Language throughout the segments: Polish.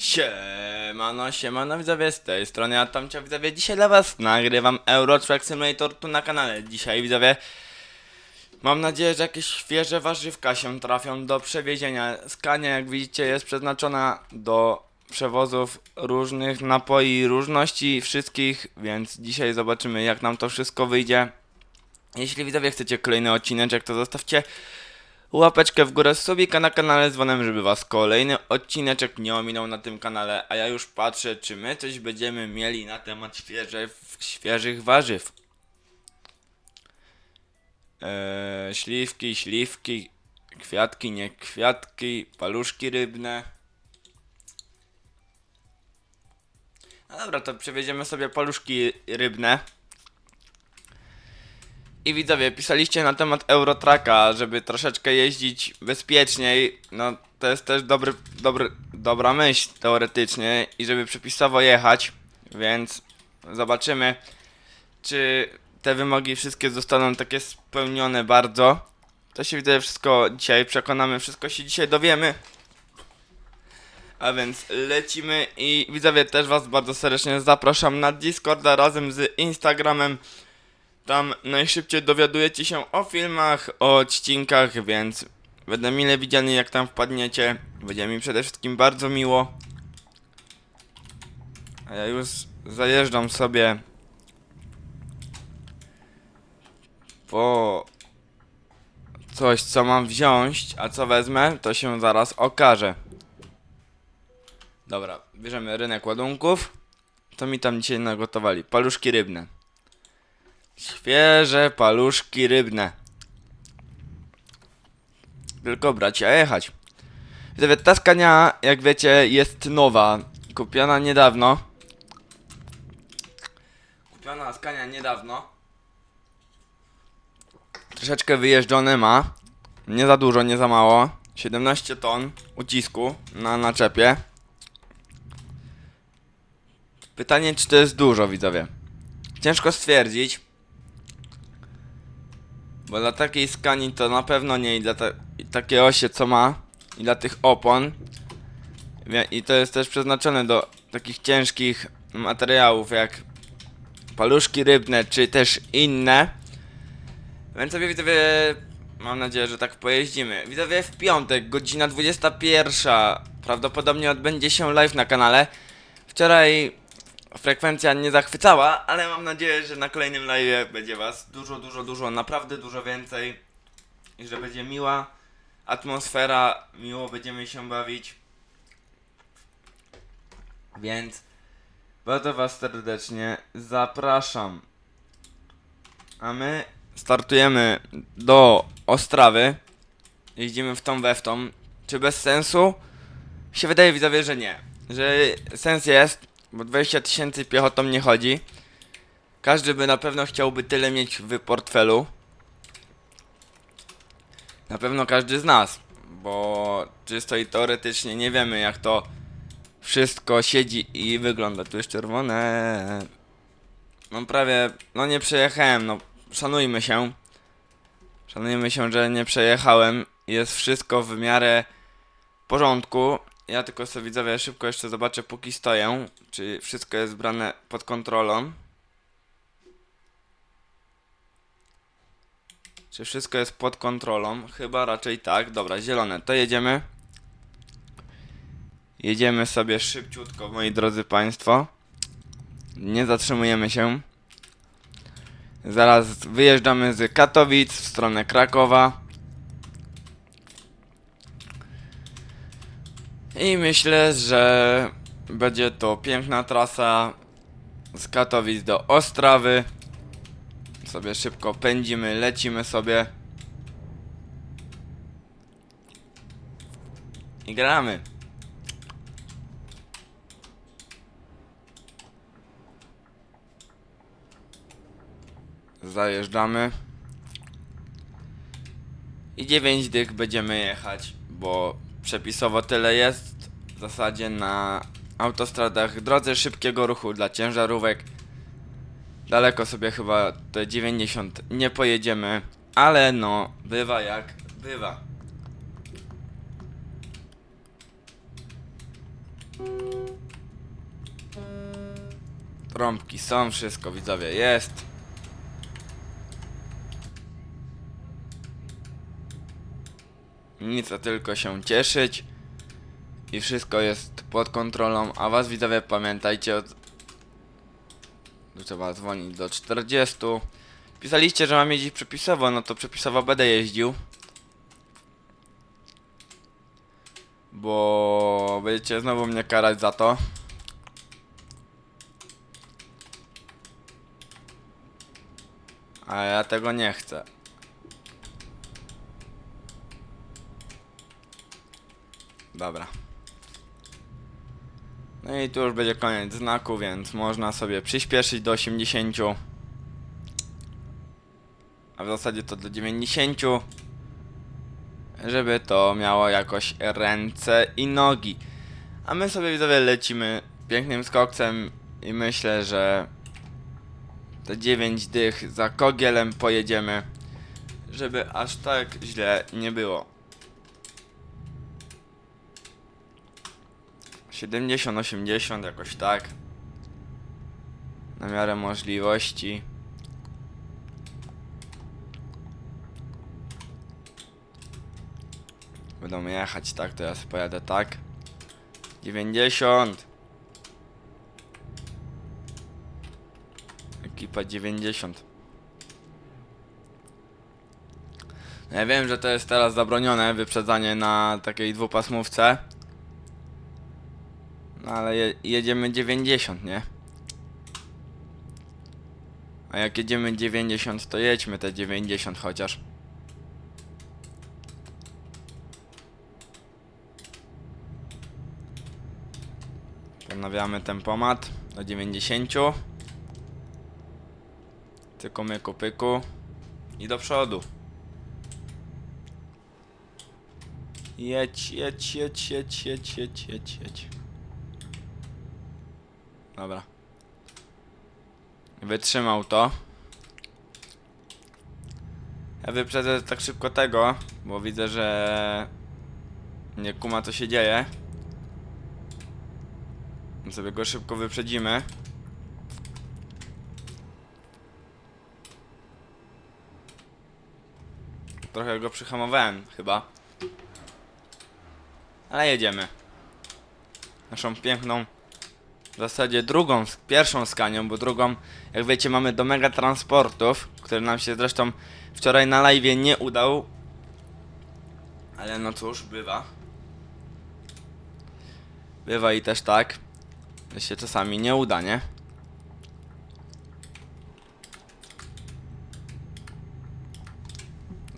Siemano, siemano widzowie, z tej strony ja Tomcio widzowie, dzisiaj dla was nagrywam Euro Truck Simulator tu na kanale. Dzisiaj widzowie, mam nadzieję, że jakieś świeże warzywka się trafią do przewiezienia. Skania jak widzicie jest przeznaczona do przewozów różnych napoi, różności wszystkich, więc dzisiaj zobaczymy jak nam to wszystko wyjdzie. Jeśli widzowie chcecie kolejny odcineczek, to zostawcie łapeczkę w górę, subika na kanale z dzwonem, żeby was kolejny odcineczek nie ominął na tym kanale, a ja już patrzę, czy my coś będziemy mieli na temat świeże, świeżych warzyw. Eee, śliwki, śliwki, kwiatki, nie kwiatki, paluszki rybne. No dobra, to przewieziemy sobie paluszki rybne. I widzowie, pisaliście na temat Eurotraka, żeby troszeczkę jeździć bezpieczniej. No, to jest też dobry, dobry, dobra myśl teoretycznie i żeby przepisowo jechać, więc zobaczymy, czy te wymogi wszystkie zostaną takie spełnione bardzo. To się widzowie wszystko dzisiaj przekonamy, wszystko się dzisiaj dowiemy. A więc lecimy i widzowie też was bardzo serdecznie zapraszam na Discorda razem z Instagramem. Tam najszybciej dowiadujecie się o filmach, o odcinkach, więc będę mile widziany jak tam wpadniecie. Będzie mi przede wszystkim bardzo miło. A ja już zajeżdżam sobie po coś co mam wziąć, a co wezmę to się zaraz okaże. Dobra, bierzemy rynek ładunków. To mi tam dzisiaj nagotowali. Paluszki rybne. Świeże paluszki rybne. Tylko brać, a jechać. Widzowie, ta skania, jak wiecie, jest nowa. Kupiona niedawno. Kupiona skania niedawno. Troszeczkę wyjeżdżone ma. Nie za dużo, nie za mało. 17 ton ucisku na naczepie. Pytanie, czy to jest dużo, widzowie. Ciężko stwierdzić. Bo dla takiej skani to na pewno nie i dla ta takiej osie co ma i dla tych opon i to jest też przeznaczone do takich ciężkich materiałów jak paluszki rybne czy też inne. Więc sobie widzowie mam nadzieję, że tak pojeździmy. Widzowie w piątek godzina 21 prawdopodobnie odbędzie się live na kanale. Wczoraj frekwencja nie zachwycała, ale mam nadzieję, że na kolejnym live będzie was dużo, dużo, dużo, naprawdę dużo więcej i że będzie miła atmosfera, miło będziemy się bawić. Więc bardzo was serdecznie zapraszam. A my startujemy do Ostrawy. Jeździmy w tą we w tą. Czy bez sensu? Się wydaje widzowie, że nie. Że sens jest, bo 20 tysięcy piechotą nie chodzi. Każdy by na pewno chciałby tyle mieć w portfelu. Na pewno każdy z nas, bo czysto i teoretycznie nie wiemy jak to wszystko siedzi i wygląda. Tu jest czerwone. No prawie, no nie przejechałem, no szanujmy się. Szanujmy się, że nie przejechałem. Jest wszystko w miarę porządku. Ja tylko sobie widzowie szybko jeszcze zobaczę póki stoję, czy wszystko jest brane pod kontrolą. Czy wszystko jest pod kontrolą? Chyba raczej tak. Dobra, zielone. To jedziemy. Jedziemy sobie szybciutko, moi drodzy Państwo. Nie zatrzymujemy się. Zaraz wyjeżdżamy z Katowic w stronę Krakowa. I myślę, że będzie to piękna trasa z Katowic do Ostrawy. Sobie szybko pędzimy, lecimy sobie. I gramy. Zajeżdżamy. I 9 dych będziemy jechać, bo przepisowo tyle jest w zasadzie na autostradach drodze szybkiego ruchu dla ciężarówek. Daleko sobie chyba te 90 nie pojedziemy, ale no, bywa jak bywa. Trąbki są, wszystko widzowie jest. Nic, a tylko się cieszyć. I wszystko jest pod kontrolą, a was widzowie pamiętajcie od... Trzeba dzwonić do 40. Pisaliście, że mam jeździć przepisowo, no to przepisowo będę jeździł. Bo będziecie znowu mnie karać za to. A ja tego nie chcę. Dobra. No i tu już będzie koniec znaku, więc można sobie przyspieszyć do 80. A w zasadzie to do 90. Żeby to miało jakoś ręce i nogi. A my sobie widzowie lecimy pięknym skoksem i myślę, że te 9 dych za kogielem pojedziemy, żeby aż tak źle nie było. 70-80 jakoś tak. Na miarę możliwości. Będą jechać tak, to ja sobie pojadę tak. 90. Ekipa 90. No Ja wiem, że to jest teraz zabronione, wyprzedzanie na takiej dwupasmówce. Ale je, jedziemy 90, nie? A jak jedziemy 90, to jedźmy te 90 chociaż. Ponawiamy tempomat do 90. Tylko myku pyku. I do przodu. Jedź, jedź, jedź, jedź, jedź, jedź, jedź, jedź. Dobra. Wytrzymał to. Ja wyprzedzę tak szybko tego, bo widzę, że nie kuma co się dzieje. Sobie go szybko wyprzedzimy. Trochę go przyhamowałem chyba. Ale jedziemy. Naszą piękną w zasadzie drugą, pierwszą skanią, bo drugą, jak wiecie, mamy do mega transportów, który nam się zresztą wczoraj na live nie udał. Ale no cóż, bywa. Bywa i też tak, że się czasami nie uda, nie?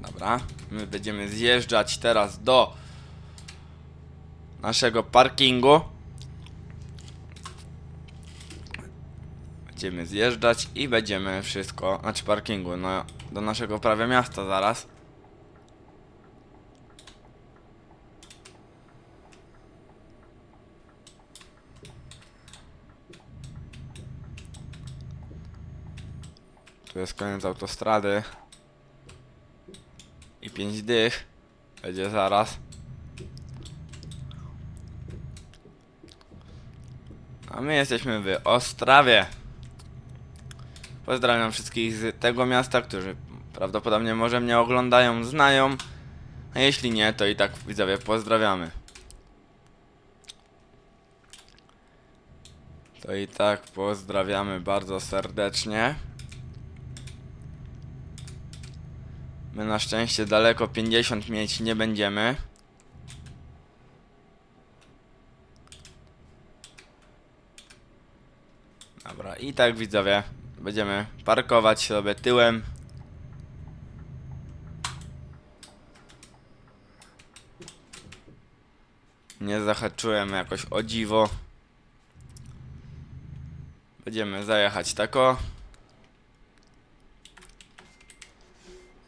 Dobra, my będziemy zjeżdżać teraz do naszego parkingu. Będziemy zjeżdżać i będziemy wszystko, znaczy parkingu, no do naszego prawie miasta zaraz. Tu jest koniec autostrady. I pięć dych. Będzie zaraz. A my jesteśmy w Ostrawie. Pozdrawiam wszystkich z tego miasta, którzy prawdopodobnie może mnie oglądają, znają. A jeśli nie, to i tak widzowie pozdrawiamy. To i tak pozdrawiamy bardzo serdecznie. My na szczęście daleko 50 mieć nie będziemy. Dobra, i tak widzowie, będziemy parkować sobie tyłem. Nie zahaczyłem jakoś o dziwo. Będziemy zajechać tako.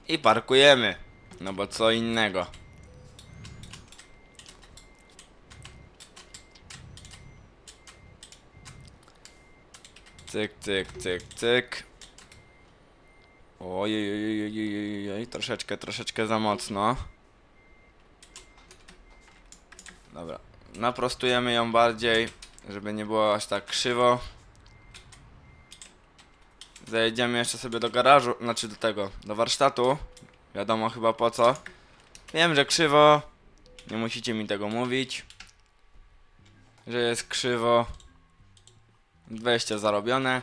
I parkujemy. No bo co innego. Cyk, cyk, cyk, cyk. Ojej, troszeczkę, troszeczkę za mocno. Dobra, naprostujemy ją bardziej, żeby nie było aż tak krzywo. Zajedziemy jeszcze sobie do garażu, znaczy do tego, do warsztatu. Wiadomo chyba po co. Wiem, że krzywo. Nie musicie mi tego mówić. Że jest krzywo. 20 zarobione.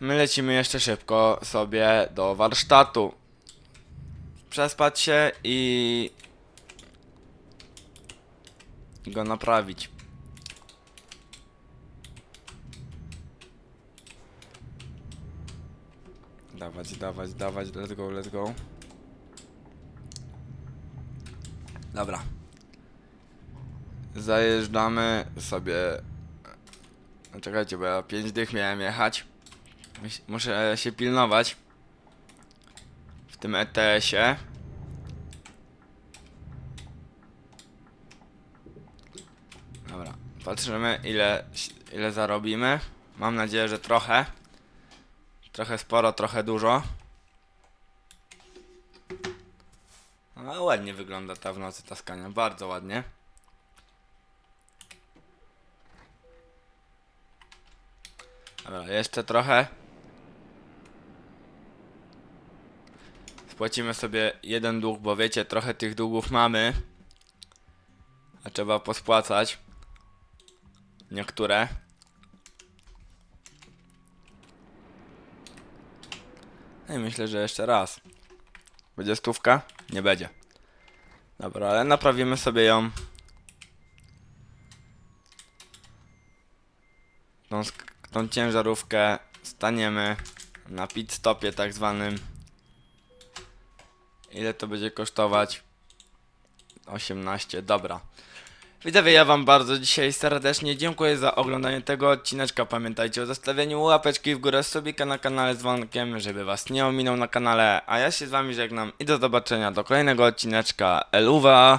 My lecimy jeszcze szybko sobie do warsztatu. Przespać się i go naprawić. Dawać, dawać, dawać, let's go, let's go. Dobra. Zajeżdżamy sobie. Czekajcie, bo ja 5 dych miałem jechać. Mus- Muszę się pilnować. W tym ETS-ie. Dobra, patrzymy ile, ile zarobimy. Mam nadzieję, że trochę. Trochę sporo, trochę dużo. No ładnie wygląda ta w nocy taskania, bardzo ładnie. Dobra, jeszcze trochę. Spłacimy sobie jeden dług, bo wiecie, trochę tych długów mamy. A trzeba pospłacać. Niektóre. No i myślę, że jeszcze raz. Będzie stówka? Nie będzie. Dobra, ale naprawimy sobie ją. Tą, tą ciężarówkę staniemy na pit stopie tak zwanym. Ile to będzie kosztować? 18, dobra. Widzowie, ja wam bardzo dzisiaj serdecznie dziękuję za oglądanie tego odcineczka. Pamiętajcie o zostawieniu łapeczki w górę, subika na kanale z dzwonkiem, żeby was nie ominął na kanale. A ja się z wami żegnam i do zobaczenia do kolejnego odcineczka. Eluwa!